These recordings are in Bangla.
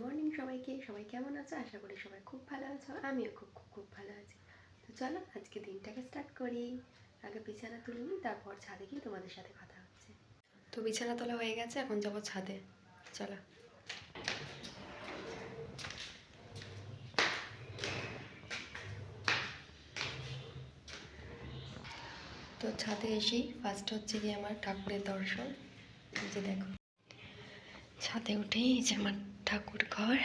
মর্নিং সবাইকে। সবাই কেমন আছো? আশা করি সবাই খুব ভালো আছো। আমিও খুব খুব খুব ভালো আছি। তো চলো, আজকে দিনটাকে স্টার্ট করি। আগে বিছানা তুলে নিই, তারপর ছাদে গিয়ে তোমাদের সাথে কথা হচ্ছে। তো বিছানা তোলা হয়ে গেছে, এখন যাব ছাদে। চলো। তো ছাদে এসেই ফার্স্ট হচ্ছে গিয়ে আমার ঠাকুরের দর্শন। যে দেখো। ছাদে উঠেই এই যে আমার ঠাকুর ঘর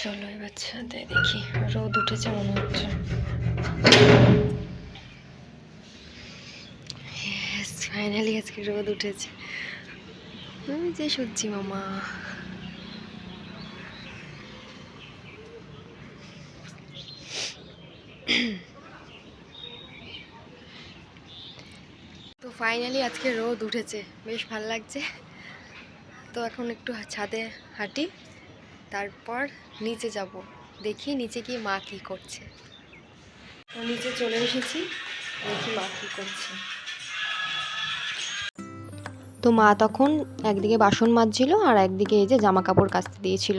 চলো এবার ছাদে দেখি, রোদ উঠেছে মনে হচ্ছে। ফাইনালি আজকে রোদ উঠেছে। ওই যে সূর্যি মামা। ফাইনালি আজকে রোদ উঠেছে, বেশ ভালো লাগছে। তো এখন একটু ছাদে হাঁটি, তারপর নিচে যাব। দেখি নিচে গিয়ে মা কী করছে। তো নিচে চলে এসেছি, দেখি মা কী করছে। তো মা তখন একদিকে বাসন মাজছিল আর একদিকে এই যে জামা কাপড় কাচতে দিয়েছিল।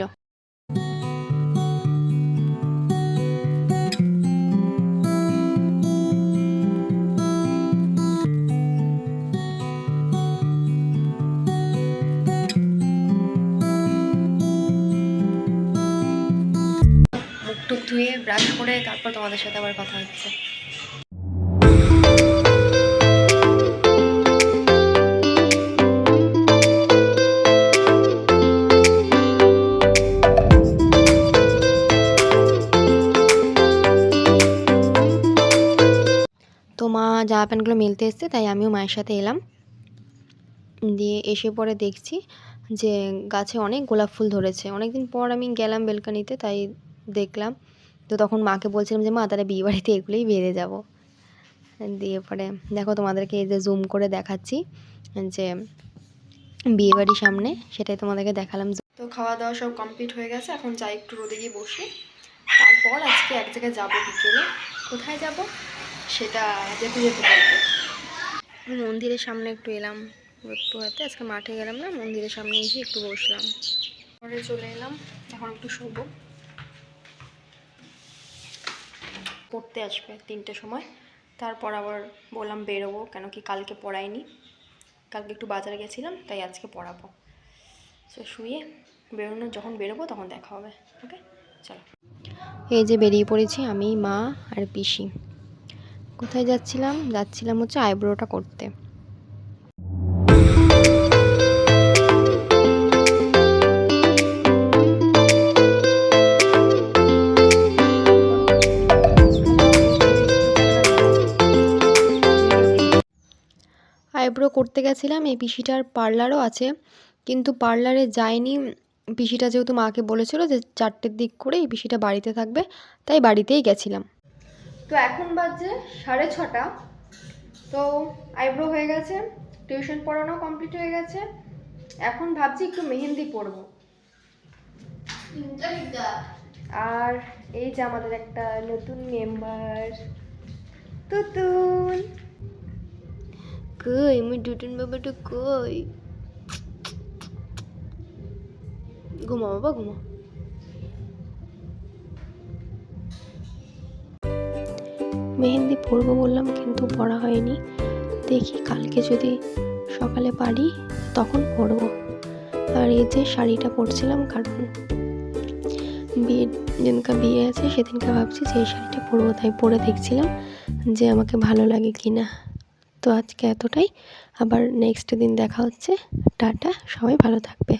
ধুয়ে ব্রাশ করে তারপর তোমাদের সাথে আবার কথা হচ্ছে। তো মা, জামা প্যান্টগুলো মেলতে এসছে, তাই আমিও মায়ের সাথে এলাম। দিয়ে এসে পরে দেখছি যে গাছে অনেক গোলাপ ফুল ধরেছে। অনেকদিন পর আমি গেলাম বেলকানিতে, তাই দেখলাম তো তখন মাকে বলছিলাম যে, মা, তাহলে বিয়ে বাড়িতে এগুলোই বেড়ে যাব। দিয়ে পরে, দেখো, তোমাদেরকে এই যে জুম করে দেখাচ্ছি, যে বিয়ে বাড়ির সামনে, সেটাই তোমাদেরকে দেখালাম। তো খাওয়া দাওয়া সব কমপ্লিট হয়ে গেছে, এখন যাই একটু রোদে গিয়ে বসি। তারপর আজকে এক জায়গায় যাব বিকেলে। কোথায় যাব? সেটা যেতে যেতে মন্দিরের সামনে একটু এলাম, একটু হাতে আজকে মাঠে গেলাম না, মন্দিরের সামনে এসে একটু বসলাম। ঘরে চলে এলাম, এখন একটু শোবো। পড়তে আসবে তিনটে সময়। তারপর আবার বললাম বেরোবো, কেন কি কালকে পড়াইনি। কালকে একটু বাজারে গেছিলাম, তাই আজকে পড়াবো। সো শুয়ে বেরোনো যখন বেরোবো তখন দেখা হবে ওকে চলো। এই যে বেরিয়ে পড়েছি আমি, মা আর পিসি। কোথায় যাচ্ছিলাম? যাচ্ছিলাম হচ্ছে আইব্রোটা করতে। আইব্রো করতে গেছিলাম, এই পিসিটার পার্লারও আছে। কিন্তু পার্লারে যায়নি পিসিটা যেহেতু মাকে বলেছিল যে চারটের দিক করে এই পিসিটা বাড়িতে থাকবে, তাই বাড়িতেই গেছিলাম। তো এখন বাজে সাড়ে ছটা। তো আইব্রো হয়ে গেছে, টিউশন পড়ানো কমপ্লিট হয়ে গেছে। এখন ভাবছি একটু মেহেন্দি পরবো। আর এই যে আমাদের একটা নতুন মেম্বার, তুতুন। কই? আমার টুটুন বাবাটা কই? ঘুমা বাবা ঘুমা মেহেন্দি পরবো বললাম, কিন্তু পড়া হয়নি। দেখি কালকে যদি সকালে পারি, তখন পরবো। আর এই যে শাড়িটা পরছিলাম, কারণ বিয়ে, যেদিনকে বিয়ে আছে, সেদিনকে ভাবছি যে এই শাড়িটা পরবো, তাই পরে দেখছিলাম যে আমাকে ভালো লাগে কি না তো আজকে এতটাই। আবার নেক্সট দিন দেখা হচ্ছে। টাটা সবাই ভালো থাকবে।